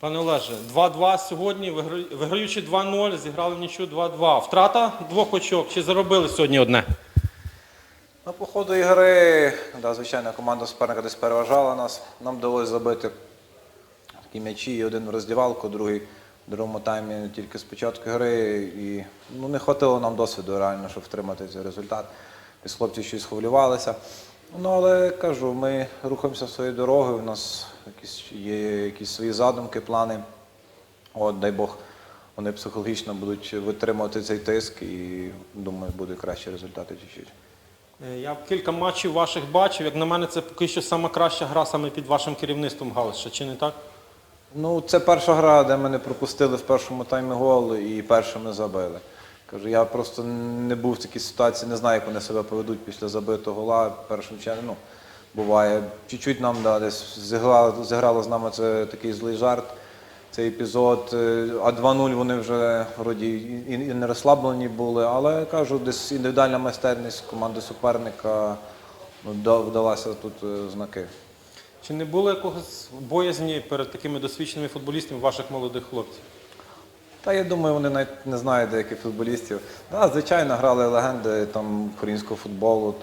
Пане Олеже, 2-2 сьогодні, виграючи 2-0, зіграли в нічю 2-2. Втрата двох очок чи заробили сьогодні одне? Ну, по ходу ігри, да, звичайно, команда суперника десь переважала нас. Нам вдалося забити такі м'ячі, і один в роздівалку, другий в другому таймі тільки з початку гри. І ну, не хватило нам досвіду реально, щоб втримати цей результат. Десь хлопці щось хвилювалися. Ну, але кажу, ми рухаємося своєю дорогою, у нас якісь, є якісь свої задумки, плани. От, дай Бог, вони психологічно будуть витримувати цей тиск і думаю, буде кращі результати чуть-чуть. Е, Я кілька матчів ваших бачив. Як на мене, це поки що сама краща гра саме під вашим керівництвом Галиша, чи не так? Ну, це перша гра, де мене пропустили в першому таймі гол і першими забили. Кажу, я просто не був в такій ситуації, не знаю, як вони себе поведуть після забитого гола. Першим часом, ну, буває. Чуть-чуть нам да, десь зіграло, зіграло з нами це такий злий жарт. Цей епізод. Е, А 2-0 вони вже вроді і не розслаблені були, але кажу, десь індивідуальна майстерність команди суперника ну, вдалася тут е, знаки. Чи не було якогось боязні перед такими досвідченими футболістами ваших молодих хлопців? Та я думаю, вони навіть не знають деяких футболістів. Да, звичайно, грали легенди там українського футболу.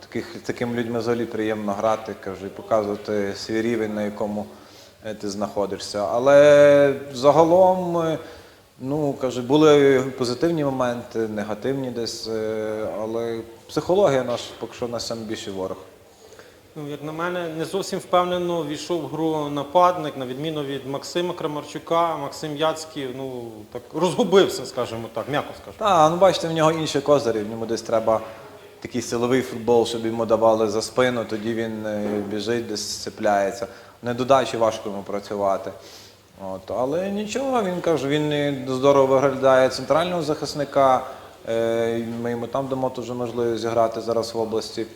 Таких, такими людьми взагалі приємно грати, кажу, і показувати свій рівень, на якому е, ти знаходишся. Але загалом, е, ну кажу, були позитивні моменти, негативні десь, е, але психологія наш поки що найбільший ворог. Ну, як на мене, не зовсім впевнено війшов в гру нападник, на відміну від Максима Крамарчука. Максим Яцький ну, так, розгубився, скажімо так, м'яко скажу. Так, ну бачите, в нього інші козирі, в ньому десь треба такий силовий футбол, щоб йому давали за спину, тоді він е, біжить, десь цепляється. Не додачі важко йому працювати. От, але нічого, він каже, він здорово виглядає центрального захисника. Е, Ми йому там дамо теж можливість зіграти зараз в області.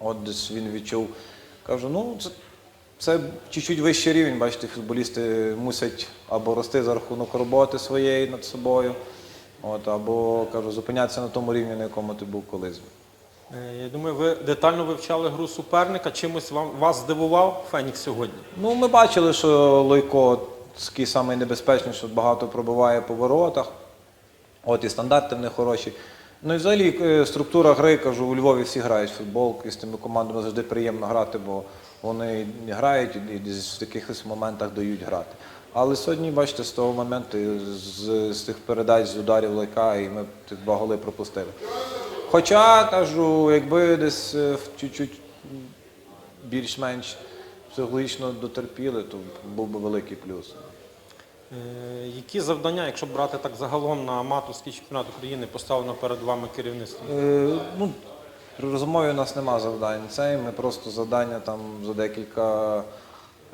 От десь він відчув. Кажу, ну це, це чуть-чуть вищий рівень. Бачите, футболісти мусять або рости за рахунок роботи своєї над собою, от, або кажу, зупинятися на тому рівні, на якому ти був колись. Е, Я думаю, ви детально вивчали гру суперника. Чимось вам, вас здивував Фенікс сьогодні? Ну, ми бачили, що Лойко такий самий небезпечний, що багато пробиває по воротах. От і стандарти в них хороші. Ну і взагалі е, структура гри, кажу, у Львові всі грають в футбол, і з тими командами завжди приємно грати, бо вони грають і в якихось моментах дають грати. Але сьогодні, бачите, з того моменту, з, з тих передач, з ударів лайка, і ми тих два голи пропустили. Хоча, кажу, якби десь е, чуть-чуть більш-менш психологічно дотерпіли, то був би великий плюс. Е, Які завдання, якщо брати так загалом на аматорський чемпіонат України, поставлено перед вами керівництво? Е, ну, при у нас нема завдань. Це ми просто завдання там за декілька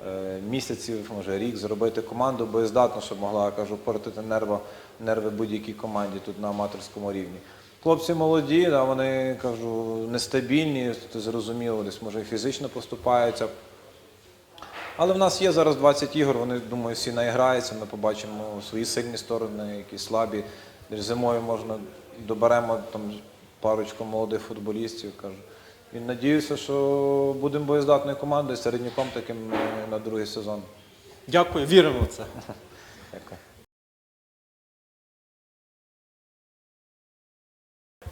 е, місяців, може рік, зробити команду боєздатну, щоб могла, кажу, портити нерви, нерви будь-якій команді тут на аматорському рівні. Хлопці молоді, да, вони кажу, нестабільні, зрозуміло, десь може і фізично поступаються. Але в нас є зараз 20 ігор, вони, думаю, всі наіграються, ми побачимо свої сильні сторони, які слабі. Зимою можна доберемо там парочку молодих футболістів. Кажу. І надіюся, що будемо боєздатною командою, середняком таким е, на другий сезон. Дякую, віримо в це. Дякую.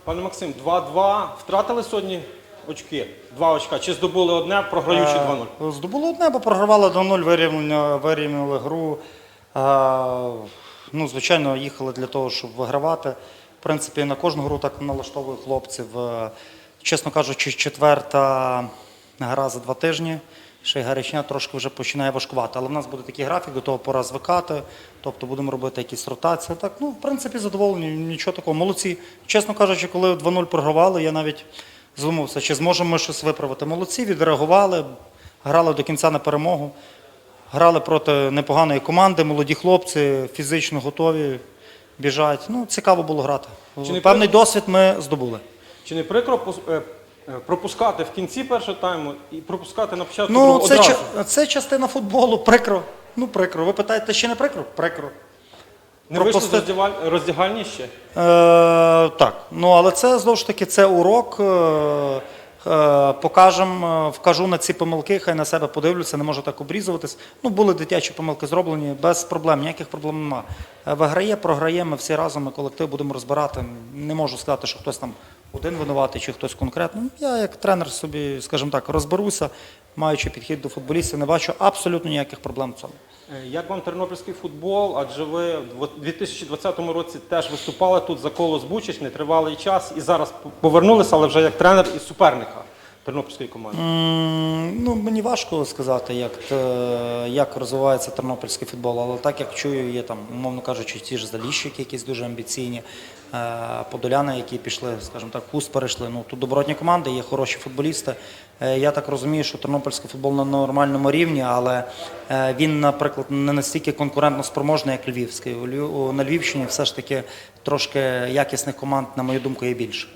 Пане Максим, 2-2. Втратили сьогодні очки? Два очка. Чи здобули одне, програючи 2-0? Е, Здобуло одне, бо програвали до 0, вирівняли, вирівняли гру. Е, Ну, звичайно, їхали для того, щоб вигравати. В принципі, на кожну гру так налаштовую хлопців. Е, Чесно кажучи, четверта гра за два тижні. Ще й гарячня трошки вже починає важкувати. Але в нас буде такий графік, до того пора звикати. Тобто будемо робити якісь ротації. Так, ну, в принципі, задоволені, нічого такого. Молодці. Чесно кажучи, коли 2-0 програвали, я навіть задумався, чи зможемо ми щось виправити. Молодці, відреагували, грали до кінця на перемогу. Грали проти непоганої команди, молоді хлопці, фізично готові, біжать. Ну, цікаво було грати. Чи не Певний досвід ми здобули. Чи не прикро е, е, пропускати в кінці першого тайму і пропускати на початку Ну, другого це, одразу? це частина футболу, прикро. Ну, прикро. Ви питаєте, ще не прикро? Прикро. Не вийшли з пропусти- роздягальні ще? Е, так, ну але це знову ж таки це урок. Е, Е, Покажемо, е, вкажу на ці помилки, хай на себе подивлюся, не можу так обрізуватись. Ну, були дитячі помилки зроблені, без проблем, ніяких проблем нема. Е, Виграє, програє, ми всі разом, ми колектив будемо розбирати. Не можу сказати, що хтось там один винуватий чи хтось конкретно. Ну, Я як тренер собі, скажімо так, розберуся, маючи підхід до футболістів, не бачу абсолютно ніяких проблем в цьому. Е, Як вам тернопільський футбол? Адже ви в 2020 році теж виступали тут за колос Бучич, нетривалий час, і зараз повернулися, але вже як тренер і суперника тернопільської команди. М, Ну, мені важко сказати, як, те- як розвивається тернопільський футбол, але так як чую, є там, умовно кажучи, ті ж заліщики, якісь дуже амбіційні, е, подоляни, які пішли, скажімо так, куст перейшли. Ну, тут добротні команди, є хороші футболісти. Е, Я так розумію, що тернопільський футбол на нормальному рівні, але е, він, наприклад, не настільки конкурентно спроможний, як Львівський. У у- На Львівщині все ж таки трошки якісних команд, на мою думку, є більше.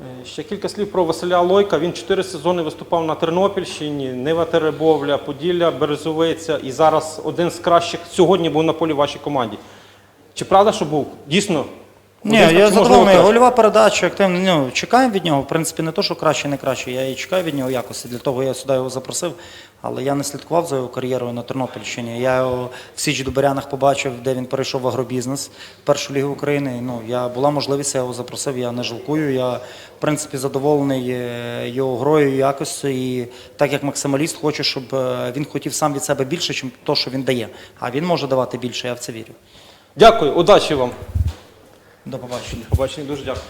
Е, Ще кілька слів про Василя Лойка. Він чотири сезони виступав на Тернопільщині, Нива Теребовля, Поділля, Березовиця і зараз один з кращих сьогодні був на полі в вашій команді. Чи правда, що був? Дійсно? Ні, один я задоволений. Гольова передача, активна. Ну, чекаємо від нього. В принципі, не то, що краще, не краще. Я і чекаю від нього якості. Для того я сюди його запросив. Але я не слідкував за його кар'єрою на Тернопільщині. Я його в Січ Дубарянах побачив, де він перейшов в агробізнес, першу лігу України. Ну, я була можливість, я його запросив. Я не жалкую. Я, в принципі, задоволений е, його грою, якостю. І так як максималіст, хочу, щоб е, він хотів сам від себе більше, ніж то, що він дає. А він може давати більше, я в це вірю. Дякую, удачі вам. До побачення. Побачення, дуже дякую.